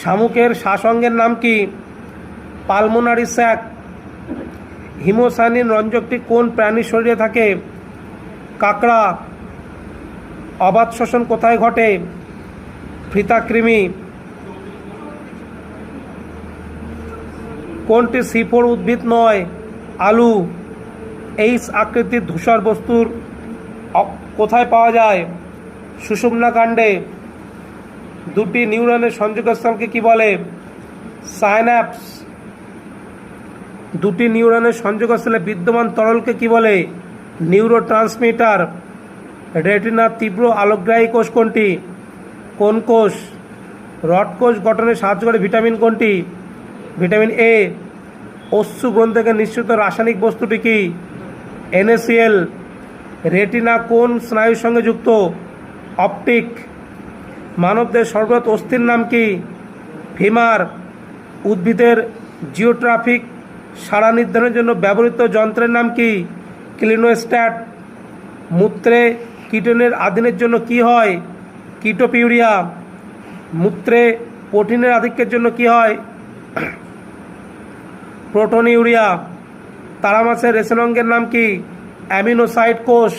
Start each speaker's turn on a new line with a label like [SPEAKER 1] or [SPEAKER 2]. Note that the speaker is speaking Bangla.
[SPEAKER 1] শামুকের শ্বাসঙ্গের নাম কি? Pulmonary sec. হিমোসাইনিন রঞ্জকটি কোন প্রাণীর শরীরে থাকে? কাঁকড়া। অবাধ শোষণ কোথায় ঘটে? ফ্রিতাকৃমি কোনটি সিফোর উদ্ভিদ নয়? আলু। এইচ আকৃতির ধূসর বস্তুর কোথায় পাওয়া যায়? সুষুম্না কাণ্ডে। দুটি নিউরনের সংযোগস্থলকে কি বলে? সাইন্যাপস। দুটি নিউরনের সংযোগস্থলে বিদ্যমান তরলকে কি বলে? নিউরো ট্রান্সমিটার রেটিনার তীব্র আলোকগ্রাহী কোষ কোনটি? কোন কোষ? রড কোষ গঠনে সাহায্য করে ভিটামিন কোনটি? Vitamin A. অশ্রু গ্রন্থকে নিশ্চিত রাসায়নিক বস্তুটি কি? এনএসিএল। রেটিনা কোন স্নায়ুর সঙ্গে যুক্ত? অপটিক। মানবদের সর্বত অস্থির নাম কি? ফিমার উদ্ভিদের জিওট্রাফিক সাড়া নির্ধারণের জন্য ব্যবহৃত যন্ত্রের নাম কি? ক্লিনোস্ট্যাট। মূত্রে কিটনের আধীনের জন্য কি হয়? কিটোপিউরিয়া। মূত্রে প্রোটিনের আধিক্যের জন্য কি হয়? প্রোটোনিউরিয়া। তারা মাছের রেশনাঙ্গের নাম কি? অ্যামিনোসাইট কোষ।